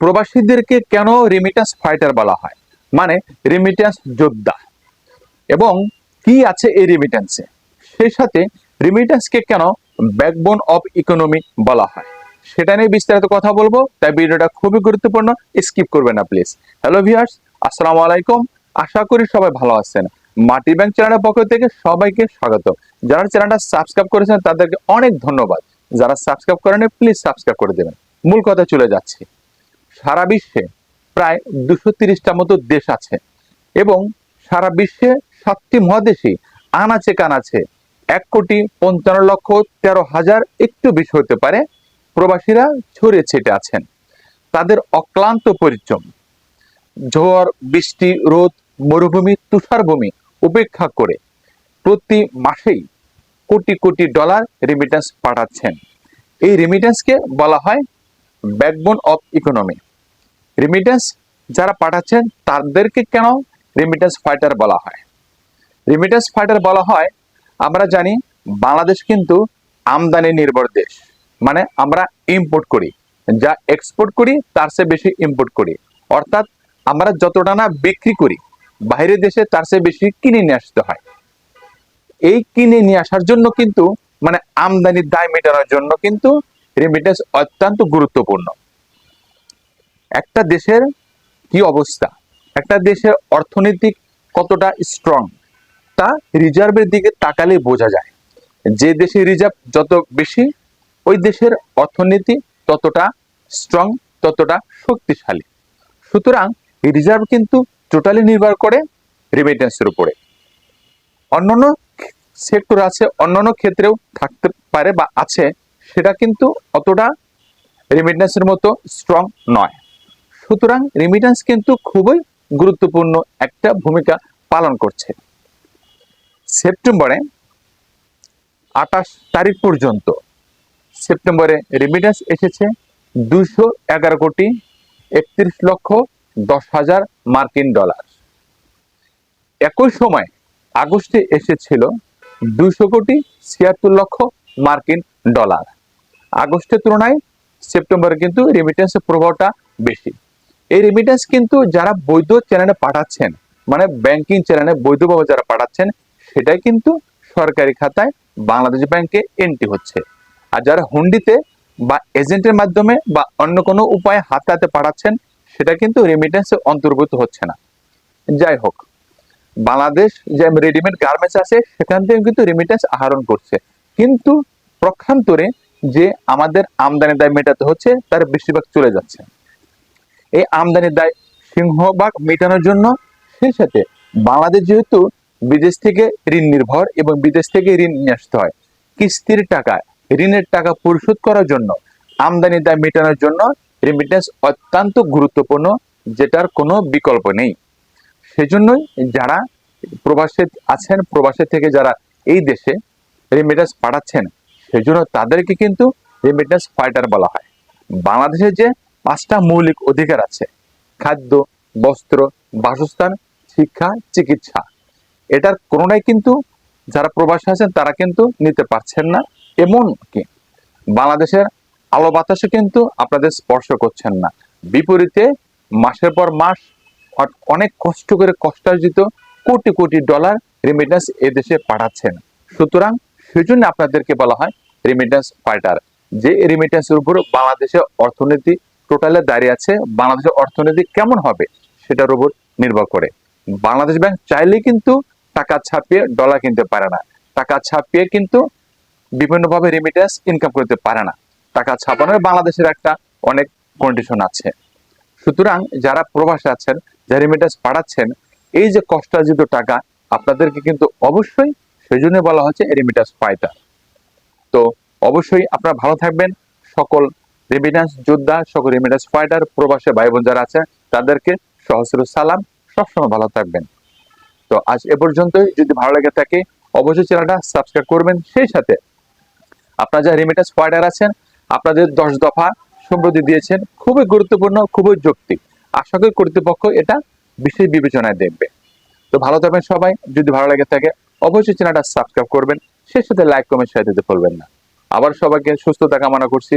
প্রবাসীদেরকে কেন remittance fighter বলা হয়? মানে রেমিটেন্স যোদ্ধা। এবং কি আছে এই রেমিটেন্সে সেই সাথে রেমিটেন্সকে কেন ব্যাকবোন অফ ইকোনমি বলা হয়? সেটা নিয়ে বিস্তারিত কথা বলব, তাই ভিডিওটা খুবই গুরুত্বপূর্ণ স্কিপ করবেন না প্লিজ হ্যালো ভিউয়ার্স আসসালামু আলাইকুম। আশা করি সবাই ভালো আছেন। মাটি ব্যাংক চ্যানেলের পক্ষ থেকে সবাইকে স্বাগত। যারা চ্যানেলটা সাবস্ক্রাইব করেছেন, তাদেরকে অনেক ধন্যবাদ। যারা সাবস্ক্রাইব করেন প্লিজ সাবস্ক্রাইব করে দেবেন। মূল কথা চলে যাচ্ছে। সারা বিশ্বে প্রায় দুশো তিরিশটা মতো দেশ আছে। এবং সারা বিশ্বে সাতটি মহাদেশে আনাচে কানাচে এক কোটি পঞ্চান্ন লক্ষ তেরো হাজার একটু বেশি হতে পারে প্রবাসীরা ছড়িয়ে ছেটে আছেন। তাদের অক্লান্ত পরিশ্রম, ঝড়, বৃষ্টি, রোদ, মরুভূমি, তুষারভূমি উপেক্ষা করে প্রতি মাসেই কোটি কোটি ডলার রেমিটেন্স পাঠাচ্ছেন। এই রেমিটেন্সকে বলা হয় ব্যাকবোন অফ ইকোনমি রেমিটেন্স যারা পাঠাচ্ছেন, তাদেরকে কেন রেমিটেন্স ফাইটার বলা হয়? রেমিটেন্স ফাইটার বলা হয়, আমরা জানি বাংলাদেশ কিন্তু আমদানি নির্ভর দেশ। মানে আমরা ইম্পোর্ট করি। যা এক্সপোর্ট করি, তার চেয়ে বেশি ইম্পোর্ট করি। অর্থাৎ আমরা যতটা না বিক্রি করি বাইরের দেশে তার চেয়ে বেশি কিনে নিয়ে আসতে হয়। এই কিনে নিয়ে আসার জন্য কিন্তু মানে আমদানির দায় মেটানোর জন্য কিন্তু রেমিটেন্স অত্যন্ত গুরুত্বপূর্ণ। একটা দেশের কি অবস্থা? একটা দেশের অর্থনৈতিক কতটা স্ট্রং তা রিজার্ভের দিকে তাকালে বোঝা যায়। যে দেশে রিজার্ভ যত বেশি, ওই দেশের অর্থনীতি ততটা স্ট্রং ততটা শক্তিশালী। সুতরাং রিজার্ভ কিন্তু টোটালি নির্ভর করে রেমিটেন্সের উপরে। অন্যান্য সেক্টর আছে, অন্যান্য ক্ষেত্রেও থাকতে পারে বা আছে, সেটা কিন্তু অতটা রেমিটেন্সের মতো স্ট্রং নয়। সুতরাং রেমিটেন্স কিন্তু খুবই গুরুত্বপূর্ণ একটা ভূমিকা পালন করছে। সেপ্টেম্বরে আঠাশ তারিখ পর্যন্ত সেপ্টেম্বরে রেমিটেন্স এসেছে দুশো এগারো কোটি একত্রিশ লক্ষ দশ হাজার মার্কিন ডলার। একই সময় আগস্টে এসেছিল দুশো কোটি ছিয়াত্তর লক্ষ মার্কিন ডলার। আগস্টের তুলনায় সেপ্টেম্বরে কিন্তু রেমিটেন্সের প্রভাবটা বেশি। এই রেমিটেন্স কিন্তু যারা বৈধ চ্যানেলে পাঠাচ্ছেন মানে ব্যাংকিং চ্যানেলে বৈধভাবে যারা পাঠাচ্ছেন, সেটাই কিন্তু সরকারি খাতায় বাংলাদেশ ব্যাংকে এন্ট্রি হচ্ছে। আর যারা হুন্ডিতে বা এজেন্টের মাধ্যমে বা অন্য কোনো উপায়ে হাতে হাতে পাঠাচ্ছেন, সেটা কিন্তু রেমিটেন্সে অন্তর্ভুক্ত হচ্ছে না। যাই হোক, বাংলাদেশ যে রেডিমেড গার্মেন্টস আছে, সেখান থেকে কিন্তু রেমিটেন্স আহরণ করছে। কিন্তু প্রক্ষান্তরে যে আমাদের আমদানি দায় মেটাতে হচ্ছে, তার বেশিরভাগ চলে যাচ্ছে। এই আমদানির দায় সিংহভাগ মেটানোর জন্য। সেই সাথে বাংলাদেশ যেহেতু বিদেশ থেকে ঋণ নির্ভর এবং বিদেশ থেকে ঋণ নিয়ে আসতে হয়, কিস্তির টাকা, ঋণের টাকা পরিশোধ করার জন্য আমদানি দায় মেটানোর জন্য রেমিটেন্স অত্যন্ত গুরুত্বপূর্ণ, যেটার কোনো বিকল্প নেই। সেজন্যই যারা প্রবাসে আছেন, প্রবাসে থেকে যারা এই দেশে রেমিটেন্স পাঠাচ্ছেন, সেজন্য তাদেরকে কিন্তু রেমিটেন্স ফাইটার বলা হয়। বাংলাদেশের যে পাঁচটা মৌলিক অধিকার আছে। খাদ্য, বস্ত্র, বাসস্থান, শিক্ষা, চিকিৎসা। এটার কোনোটাই কিন্তু যারা প্রবাসী আছেন, তারা কিন্তু নিতে পারছেন না। এমন কি? বাংলাদেশের আলো বাতাসে কিন্তু আপনাদের স্পর্শ করছেন না। বিপরীতে, মাসের পর মাস অনেক কষ্ট করে কষ্টার্জিত কোটি কোটি ডলার রেমিটেন্স এদেশে পাঠাচ্ছেন। সুতরাং সেজন্য আপনাদেরকে বলা হয় রেমিটেন্স ফাইটার যে রেমিটেন্সের উপর বাংলাদেশের অর্থনীতি টোটালে দাঁড়িয়ে আছে বাংলাদেশের অর্থনীতি কেমন হবে সেটার উপর নির্ভর করে। বাংলাদেশ ব্যাংক চাইলেই কিন্তু টাকা ছাপিয়ে ডলার কিনতে পারে না। টাকা ছাপিয়ে কিন্তু বিভিন্নভাবে রেমিটেন্স ইনকাম করতে পারে না। টাকা ছাপানোর বাংলাদেশের একটা অনেক কন্ডিশন আছে। সুতরাং যারা প্রবাসে আছেন, যারা রেমিটেন্স পাঠাচ্ছেন, এই যে কষ্টার্জিত টাকা আপনাদেরকে কিন্তু অবশ্যই সেই জন্য বলা হচ্ছে রেমিটেন্স ফাইটার তো অবশ্যই আপনারা ভালো থাকবেন। সকল রেমিটেন্স যোদ্ধা, সকল রেমিটেন্স ফাইটার প্রবাসে ভাই বোন যারা আছে, তাদেরকে সহস্র সালাম, সবসময় ভালো থাকবেন। তো আজ এ পর্যন্তই। যদি ভালো লেগে থাকে, অবশ্যই চ্যানেলটা সাবস্ক্রাইব করবেন। সেই সাথে আপনারা যারা রেমিটেন্স ফাইটার আছেন, আপনাদের দশ দফা সম্প্রতি দিয়েছেন, খুবই গুরুত্বপূর্ণ, খুবই যৌক্তিক। আশা করি কর্তৃপক্ষ এটা বিশেষ বিবেচনায় দেখবে। তো ভালো থাকবেন সবাই। যদি ভালো লেগে থাকে, অবশ্যই চ্যানেলটা সাবস্ক্রাইব করবেন। সেই সাথে লাইক কমেন্ট শেয়ার দিতে ভুলবেন না। আবার সবাইকে সুস্থতা কামনা করছি।